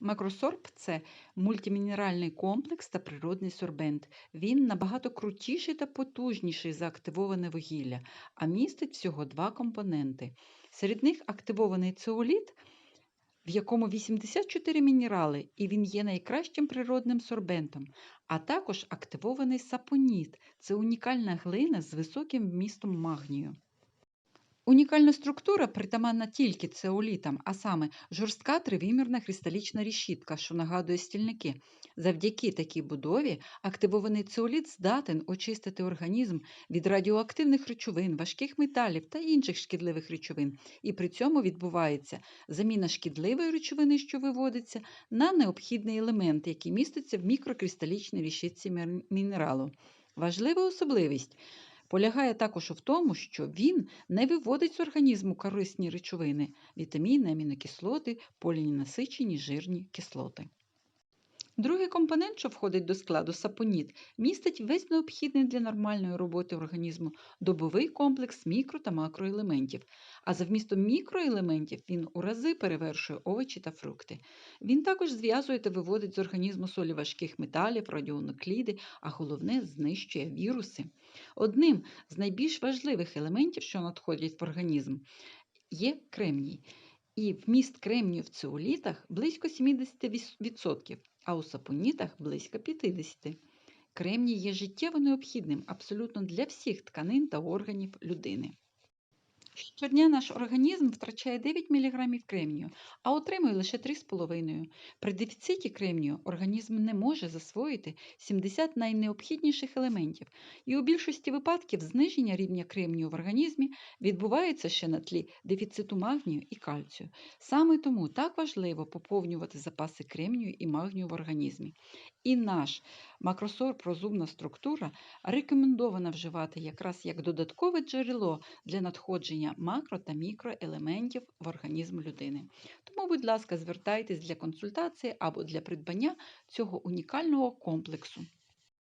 Макросорб це мультимінеральний комплекс та природний сорбент. Він набагато крутіший та потужніший за активоване вугілля, а містить всього два компоненти. Серед них активований цеоліт, в якому 84 мінерали, і він є найкращим природним сорбентом, а також активований сапоніт це унікальна глина з високим вмістом магнію. Унікальна структура притаманна тільки цеолітам, а саме жорстка тривимірна кристалічна решітка, що нагадує стільники. Завдяки такій будові активований цеоліт здатен очистити організм від радіоактивних речовин, важких металів та інших шкідливих речовин, і при цьому відбувається заміна шкідливої речовини, що виводиться, на необхідний елемент, який міститься в мікрокристалічній решітці мінералу. Важлива особливість полягає також в тому, що він не виводить з організму корисні речовини вітаміни, амінокислоти, поліненасичені жирні кислоти. Другий компонент, що входить до складу сапоніт, містить весь необхідний для нормальної роботи організму добовий комплекс мікро та макроелементів. А за вмістом мікроелементів він у рази перевершує овочі та фрукти. Він також зв'язує та виводить з організму солі важких металів, радіонукліди, а головне знищує віруси. Одним з найбільш важливих елементів, що надходять в організм, є кремній. І вміст кремнію в цеолітах близько 70%, а у сапонітах близько 50%. Кремній є життєво необхідним абсолютно для всіх тканин та органів людини. Щодня наш організм втрачає 9 мг кремнію, а отримує лише 3,5. При дефіциті кремнію організм не може засвоїти 70 найнеобхідніших елементів, і у більшості випадків зниження рівня кремнію в організмі відбувається ще на тлі дефіциту магнію і кальцію. Саме тому так важливо поповнювати запаси кремнію і магнію в організмі. І наш макросорб розумна структура рекомендована вживати якраз як додаткове джерело для надходження макро та мікроелементів в організм людини. Тому, будь ласка, звертайтесь для консультації або для придбання цього унікального комплексу.